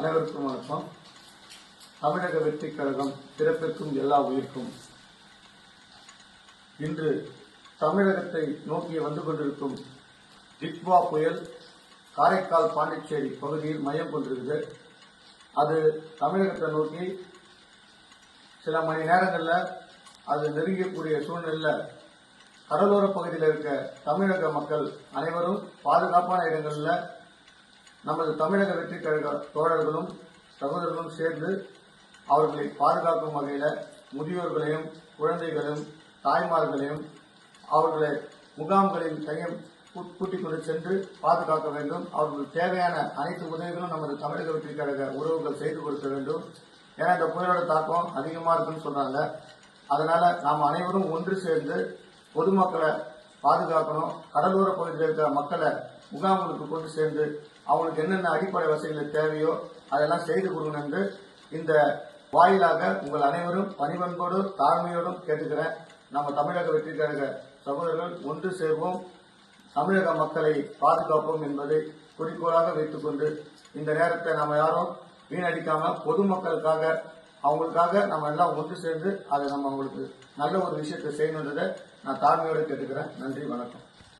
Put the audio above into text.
அனைவருக்கும் வணக்கம். தமிழக வெற்றிக் கழகம் பிறப்பிற்கும் எல்லா உயிர்க்கும். இன்று தமிழகத்தை நோக்கி வந்து கொண்டிருக்கும் திக்வா புயல் காரைக்கால் பாண்டிச்சேரி பகுதியில் மையம் கொண்டிருக்குது. அது தமிழகத்தை நோக்கி சில மணி நேரங்களில் அது நெருங்கக்கூடிய சூழ்நிலையில் கடலோர பகுதியில் இருக்க தமிழக மக்கள் அனைவரும் பாதுகாப்பான இடங்களில் நமது தமிழக வெற்றி கழக தோழர்களும் சகோதரர்களும் சேர்ந்து அவர்களை பாதுகாக்கும் வகையில் முதியோர்களையும் குழந்தைகளையும் தாய்மார்களையும் அவர்களை முகாம்களில் கையம் கூட்டிக் கொண்டு சென்று பாதுகாக்க வேண்டும். அவர்களுக்கு தேவையான அனைத்து உதவிகளும் நமது தமிழக வெற்றி கழக உறவுகள் செய்து கொடுக்க வேண்டும். ஏன்னா இந்த புயலோட தாக்கம் அதிகமாக இருக்குன்னு சொன்னாங்க. அதனால நாம் அனைவரும் ஒன்று சேர்ந்து பொதுமக்களை பாதுகாக்கணும். கடலோர பகுதியில் இருக்கிற மக்களை முகாம்களுக்கு கொண்டு சேர்ந்து அவங்களுக்கு என்னென்ன அடிப்படை வசதிகள் தேவையோ அதெல்லாம் செய்து கொடுக்கணும் என்று இந்த வாயிலாக உங்கள் அனைவரும் பணிவன்போடும் தாழ்மையோடும் கேட்டுக்கிறேன். நம்ம தமிழக வெற்றி கழக சகோதரர்கள் ஒன்று சேர்வோம். தமிழக மக்களை பாதுகாப்போம் என்பதை குறிக்கோளாக வைத்துக்கொண்டு இந்த நேரத்தை நாம் யாரும் வீணடிக்காம பொதுமக்களுக்காக அவங்களுக்காக நம்ம எல்லாம் ஒன்று சேர்ந்து அதை நம்ம அவங்களுக்கு நல்ல ஒரு விஷயத்தை செய்யணுன்றதை நான் தாழ்மையோடு கேட்டுக்கிறேன். நன்றி வணக்கம்.